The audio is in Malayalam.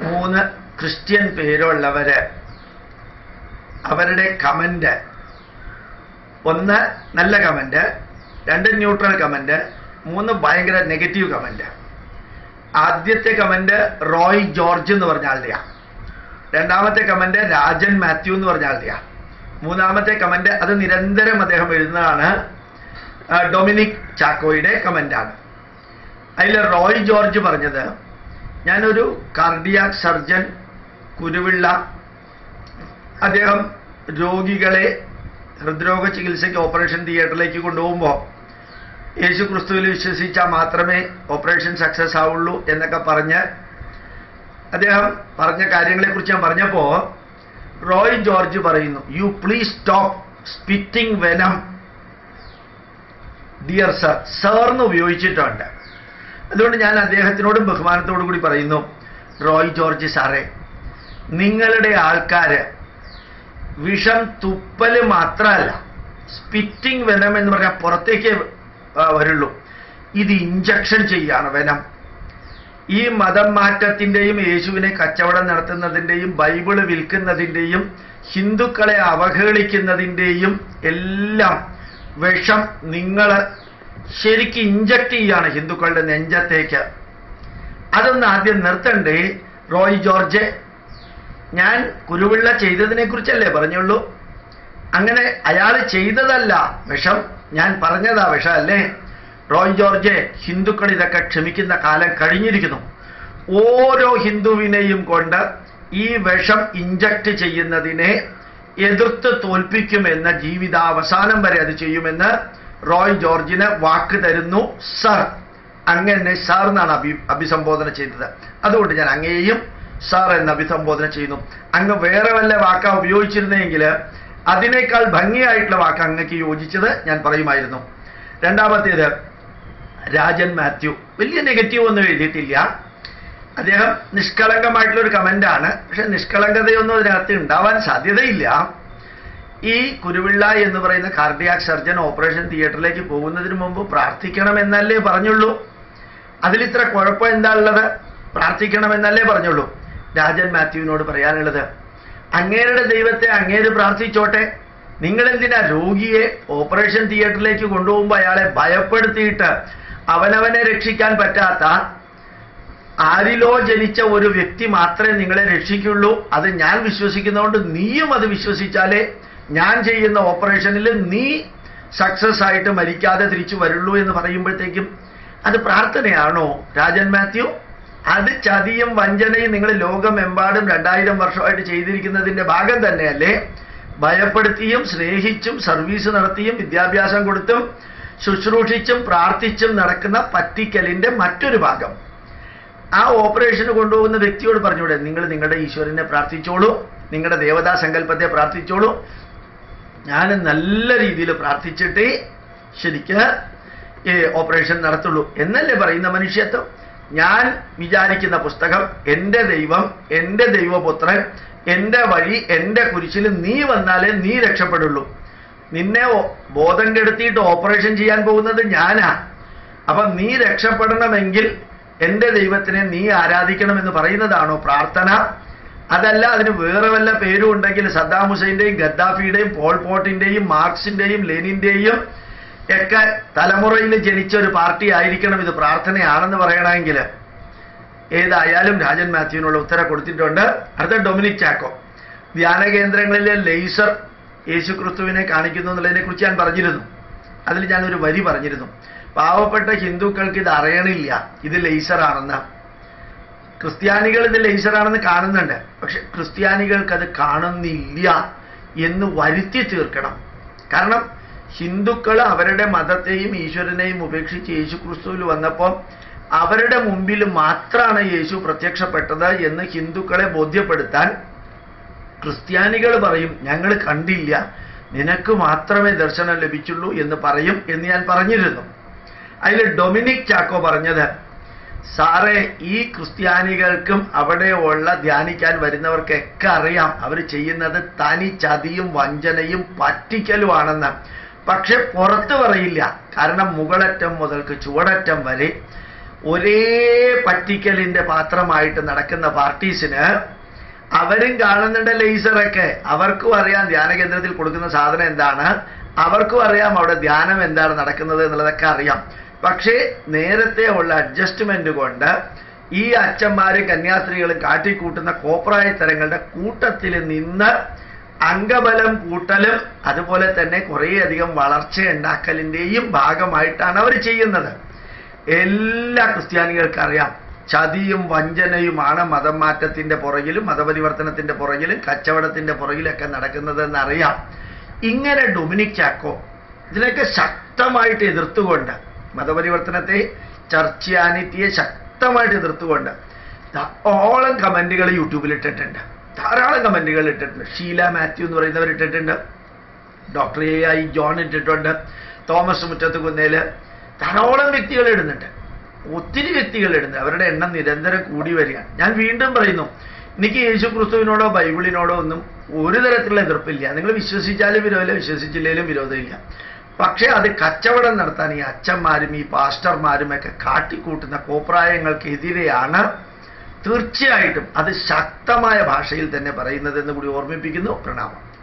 മൂന്ന് ക്രിസ്ത്യൻ പേരുള്ളവര് അവരുടെ കമന്റ്. ഒന്ന് നല്ല കമന്റ് രണ്ട് ന്യൂട്രൽ കമന്റ് മൂന്ന് ഭയങ്കര നെഗറ്റീവ് കമന്റ്. ആദ്യത്തെ കമന്റ് റോയ് ജോർജ് എന്ന് പറഞ്ഞ ആളുടെയാ. രണ്ടാമത്തെ കമന്റ് രാജൻ മാത്യു എന്ന് പറഞ്ഞ ആളുടെയാ. മൂന്നാമത്തെ കമന്റ് അത് നിരന്തരം അദ്ദേഹം എഴുതുന്നതാണ് ഡൊമിനിക് ചാക്കോയുടെ കമന്റാണ്. അതിൽ റോയ് ജോർജ് പറഞ്ഞത് ഞാനൊരു കാർഡിയാക് സർജൻ കുരുവിള്ള അദ്ദേഹം രോഗികളെ ഹൃദ്രോഗ ചികിത്സയ്ക്ക് ഓപ്പറേഷൻ തിയേറ്ററിലേക്ക് കൊണ്ടുപോകുമ്പോൾ യേശു ക്രിസ്തുവിൽ വിശ്വസിച്ചാൽ മാത്രമേ ഓപ്പറേഷൻ സക്സസ് ആവുള്ളൂ എന്നൊക്കെ പറഞ്ഞ് അദ്ദേഹം പറഞ്ഞ കാര്യങ്ങളെക്കുറിച്ച് ഞാൻ പറഞ്ഞപ്പോൾ റോയ് ജോർജ് പറയുന്നു you please stop spitting venom dear sir സാർന്ന് ഉപയോഗിച്ചിട്ടുണ്ട്. അതുകൊണ്ട് ഞാൻ അദ്ദേഹത്തിനോടും ബഹുമാനത്തോടു കൂടി പറയുന്നു റോയ് ജോർജ് സാറേ നിങ്ങളുടെ ആൾക്കാര് വിഷം തുപ്പൽ മാത്രമല്ല സ്പിറ്റിംഗ് വെനം എന്ന് പറഞ്ഞാൽ പുറത്തേക്ക് വരുള്ളൂ. ഇത് ഇഞ്ചക്ഷൻ ചെയ്യാണ് വെനം ഈ മതം മാറ്റത്തിന്റെയും യേശുവിനെ കച്ചവടം നടത്തുന്നതിന്റെയും ബൈബിൾ വിൽക്കുന്നതിന്റെയും ഹിന്ദുക്കളെ അവഹേളിക്കുന്നതിന്റെയും എല്ലാം വിഷം നിങ്ങൾ ശരിക്ക് ഇഞ്ചക്ട് ചെയ്യാണ് ഹിന്ദുക്കളുടെ നെഞ്ചത്തേക്ക്. അതൊന്ന് ആദ്യം നിർത്തണ്ടേ? റോയ് ജോർജ് ഞാൻ കുരുവിള്ള ചെയ്തതിനെ കുറിച്ചല്ലേ പറഞ്ഞുള്ളൂ? അങ്ങനെ അയാൾ ചെയ്തതല്ല വിഷം ഞാൻ പറഞ്ഞതാ വിഷം അല്ലേ റോയ് ജോർജ് ഹിന്ദുക്കൾ ഇതൊക്കെ ക്ഷമിക്കുന്ന കാലം കഴിഞ്ഞിരിക്കുന്നു. ഓരോ ഹിന്ദുവിനെയും കൊണ്ട് ഈ വിഷം ഇഞ്ചക്ട് ചെയ്യുന്നതിനെ എതിർത്ത് തോൽപ്പിക്കുമെന്ന ജീവിതാവസാനം വരെ അത് ചെയ്യുമെന്ന് റോയ് ജോർജിന് വാക്ക് തരുന്നു സർ. അങ്ങനെ സാർ എന്നാണ് അഭി അഭിസംബോധന ചെയ്തത്. അതുകൊണ്ട് ഞാൻ അങ്ങേയും സാർ എന്ന് അഭിസംബോധന ചെയ്യുന്നു. അങ്ങ് വേറെ വല്ല വാക്കാ ഉപയോഗിച്ചിരുന്നെങ്കിൽ അതിനേക്കാൾ ഭംഗിയായിട്ടുള്ള വാക്ക് അങ്ങക്ക് യോജിച്ചത് ഞാൻ പറയുമായിരുന്നു. രണ്ടാമത്തേത് രാജൻ മാത്യു. വലിയ നെഗറ്റീവ് ഒന്നും എഴുതിയിട്ടില്ല. അദ്ദേഹം നിഷ്കളങ്കമായിട്ടുള്ള ഒരു കമന്റാണ്. പക്ഷെ നിഷ്കളങ്കതയൊന്നും അതിനകത്ത് ഉണ്ടാവാൻ സാധ്യതയില്ല. ഈ കുരുവിള്ള എന്ന് പറയുന്ന കാർഡിയാക് സർജൻ ഓപ്പറേഷൻ തിയേറ്ററിലേക്ക് പോകുന്നതിന് മുമ്പ് പ്രാർത്ഥിക്കണമെന്നല്ലേ പറഞ്ഞുള്ളൂ. അതിലിത്ര കുഴപ്പം എന്താ ഉള്ളത്? പ്രാർത്ഥിക്കണമെന്നല്ലേ പറഞ്ഞുള്ളൂ. രാജൻ മാത്യുവിനോട് പറയാനുള്ളത് അങ്ങേരുടെ ദൈവത്തെ അങ്ങേര് പ്രാർത്ഥിച്ചോട്ടെ. നിങ്ങൾ എന്തിനാ രോഗിയെ ഓപ്പറേഷൻ തിയേറ്ററിലേക്ക് കൊണ്ടുപോകുമ്പോൾ അയാളെ ഭയപ്പെടുത്തിയിട്ട് അവനവനെ രക്ഷിക്കാൻ പറ്റാത്ത? ആരിലോ ജനിച്ച ഒരു വ്യക്തി മാത്രമേ നിങ്ങളെ രക്ഷിക്കുള്ളൂ. അത് ഞാൻ വിശ്വസിക്കുന്നതുകൊണ്ട് നീയും അത് വിശ്വസിച്ചാലേ ഞാൻ ചെയ്യുന്ന ഓപ്പറേഷനിൽ നീ സക്സസ് ആയിട്ട് മരിക്കാതെ തിരിച്ചു വരുള്ളൂ എന്ന് പറയുമ്പോഴത്തേക്കും അത് പ്രാർത്ഥനയാണോ? രാജൻ മാത്യു അത് ചതിയും വഞ്ചനയും നിങ്ങൾ ലോകമെമ്പാടും രണ്ടായിരം വർഷമായിട്ട് ചെയ്തിരിക്കുന്നതിന്റെ ഭാഗം തന്നെയല്ലേ? ഭയപ്പെടുത്തിയും സ്നേഹിച്ചും സർവീസ് നടത്തിയും വിദ്യാഭ്യാസം കൊടുത്തും ശുശ്രൂഷിച്ചും പ്രാർത്ഥിച്ചും നടക്കുന്ന പറ്റിക്കലിന്റെ മറ്റൊരു ഭാഗം. ആ ഓപ്പറേഷന് കൊണ്ടുപോകുന്ന വ്യക്തിയോട് പറഞ്ഞൂടെ നിങ്ങൾ നിങ്ങളുടെ ഈശ്വരനെ പ്രാർത്ഥിച്ചോളൂ നിങ്ങളുടെ ദേവതാ സങ്കല്പത്തെ പ്രാർത്ഥിച്ചോളൂ ഞാൻ നല്ല രീതിയിൽ പ്രാർത്ഥിച്ചിട്ട് ശരിക്ക് ഓപ്പറേഷൻ നടത്തുള്ളൂ. എന്നല്ലേ പറയുന്ന മനുഷ്യത്വം? ഞാൻ വിചാരിക്കുന്ന പുസ്തകം എന്റെ ദൈവം എന്റെ ദൈവപുത്രൻ എന്റെ വഴി എന്റെ കുരിശിൽ നീ വന്നാലേ നീ രക്ഷപ്പെടുള്ളൂ. നിന്നെ ബോധം കെടുത്തിയിട്ട് ഓപ്പറേഷൻ ചെയ്യാൻ പോകുന്നത് ഞാനാ. അപ്പൊ നീ രക്ഷപ്പെടണമെങ്കിൽ എന്റെ ദൈവത്തിനെ നീ ആരാധിക്കണമെന്ന് പറയുന്നതാണോ പ്രാർത്ഥന? അതല്ല അതിന് വേറെ വല്ല പേരും ഉണ്ടെങ്കിൽ സദ്ദാം ഹുസൈന്റെയും ഗദ്ദാഫിയുടെയും പോൾ പോട്ടിന്റെയും മാർക്സിന്റെയും ലെനിന്റെയും ഒക്കെ തലമുറയിൽ ജനിച്ച ഒരു പാർട്ടി ആയിരിക്കണം ഇത് പ്രാർത്ഥനയാണെന്ന് പറയണമെങ്കിൽ. ഏതായാലും രാജൻ മാത്യുവിനുള്ള ഉത്തരം കൊടുത്തിട്ടുണ്ട്. അടുത്ത ഡൊമിനിക് ചാക്കോ. ധ്യാന കേന്ദ്രങ്ങളിലെ ലേസർ യേശു ക്രിസ്തുവിനെ കാണിക്കുന്നു എന്നുള്ളതിനെ കുറിച്ച് ഞാൻ പറഞ്ഞിരുന്നു. അതിൽ ഞാനൊരു വരി പറഞ്ഞിരുന്നു. പാവപ്പെട്ട ഹിന്ദുക്കൾക്ക് ഇത് അറിയണില്ല. ഇത് ലേസർ ലേസറാണെന്ന്. ക്രിസ്ത്യാനികൾ ഇത് ലേസറാണെന്ന് കാണുന്നുണ്ട്. പക്ഷെ ക്രിസ്ത്യാനികൾക്ക് അത് കാണുന്നില്ല എന്ന് വരുത്തി തീർക്കണം. കാരണം ഹിന്ദുക്കൾ അവരുടെ മതത്തെയും ഈശ്വരനെയും ഉപേക്ഷിച്ച് യേശു ക്രിസ്തുവിൽ വന്നപ്പോൾ അവരുടെ മുമ്പിൽ മാത്രമാണ് യേശു പ്രത്യക്ഷപ്പെട്ടത് എന്ന് ഹിന്ദുക്കളെ ബോധ്യപ്പെടുത്താൻ ക്രിസ്ത്യാനികൾ പറയും ഞങ്ങൾ കണ്ടില്ല. നിനക്ക് മാത്രമേ ദർശനം ലഭിച്ചുള്ളൂ എന്ന് പറയും എന്ന് ഞാൻ പറഞ്ഞിരുന്നു. അതിൽ ഡൊമിനിക് ചാക്കോ പറഞ്ഞത് സാറേ ഈ ക്രിസ്ത്യാനികൾക്കും അവിടെയുള്ള ധ്യാനിക്കാൻ വരുന്നവർക്കൊക്കെ അറിയാം. അവർ ചെയ്യുന്നത് തനി ചതിയും വഞ്ചനയും പറ്റിക്കലുമാണെന്ന്. പക്ഷെ പുറത്ത് പറയില്ല. കാരണം മുകളറ്റം മുതൽക്ക് ചുവടറ്റം വരെ ഒരേ പറ്റിക്കലിന്റെ പാത്രമായിട്ട് നടക്കുന്ന പാർട്ടീസിന് അവരും കാണുന്നുണ്ട് ലേസറൊക്കെ. അവർക്കും അറിയാം ധ്യാന കേന്ദ്രത്തിൽ കൊടുക്കുന്ന സാധനം എന്താണ്. അവർക്കും അറിയാം അവിടെ ധ്യാനം എന്താണ് നടക്കുന്നത് എന്നുള്ളതൊക്കെ അറിയാം. പക്ഷേ നേരത്തെ ഉള്ള അഡ്ജസ്റ്റ്മെന്റ് കൊണ്ട് ഈ അച്ഛന്മാരും കന്യാസ്ത്രീകളും കാട്ടിക്കൂട്ടുന്ന കോപ്രായത്തരങ്ങളുടെ കൂട്ടത്തിൽ നിന്ന് അംഗബലം കൂട്ടലും അതുപോലെ തന്നെ കുറേയധികം വളർച്ച ഉണ്ടാക്കലിന്റെയും ഭാഗമായിട്ടാണ് അവർ ചെയ്യുന്നത്. എല്ലാ ക്രിസ്ത്യാനികൾക്കും അറിയാം ചതിയും വഞ്ചനയുമാണ് മതം മാറ്റത്തിന്റെ പുറകിലും മതപരിവർത്തനത്തിന്റെ പുറകിലും കച്ചവടത്തിന്റെ പുറകിലൊക്കെ നടക്കുന്നതെന്ന് അറിയാം ഇങ്ങനെ ഡൊമിനിക് ചാക്കോ ഇതിനൊക്കെ ശക്തമായിട്ട് എതിർത്തുകൊണ്ട് മതപരിവർത്തനത്തെ ചർച്ചയാനിറ്റിയെ ശക്തമായിട്ട് എതിർത്തുകൊണ്ട് ധാരാളം കമന്റുകൾ യൂട്യൂബിൽ ഇട്ടിട്ടുണ്ട്. ധാരാളം കമന്റുകൾ ഇട്ടിട്ടുണ്ട്. ഷീല മാത്യു എന്ന് പറയുന്നവർ ഇട്ടിട്ടുണ്ട്. ഡോക്ടർ എ ഐ ജോൺ ഇട്ടിട്ടുണ്ട്. തോമസ് മുറ്റത്ത് കുന്നേൽ ധാരാളം വ്യക്തികൾ ഇടുന്നുണ്ട്. ഒത്തിരി വ്യക്തികൾ ഇടുന്നുണ്ട്. അവരുടെ എണ്ണം നിരന്തരം കൂടി വരികയാണ്. ഞാൻ വീണ്ടും പറയുന്നു എനിക്ക് യേശു ക്രിസ്തുവിനോടോ ബൈബിളിനോടോ ഒന്നും ഒരു തരത്തിലുള്ള എതിർപ്പില്ല. നിങ്ങൾ വിശ്വസിച്ചാലും വിരോധമില്ല വിശ്വസിച്ചില്ലെങ്കിലും വിരോധമില്ല. പക്ഷേ അത് കച്ചവടം നടത്താൻ ഈ അച്ഛന്മാരും ഈ പാസ്റ്റർമാരും ഒക്കെ കാട്ടിക്കൂട്ടുന്ന കോപ്രായങ്ങൾക്കെതിരെയാണ് തീർച്ചയായിട്ടും അത് ശക്തമായ ഭാഷയിൽ തന്നെ പറയുന്നതെന്ന് കൂടി ഓർമ്മിപ്പിക്കുന്നു. പ്രണാമം.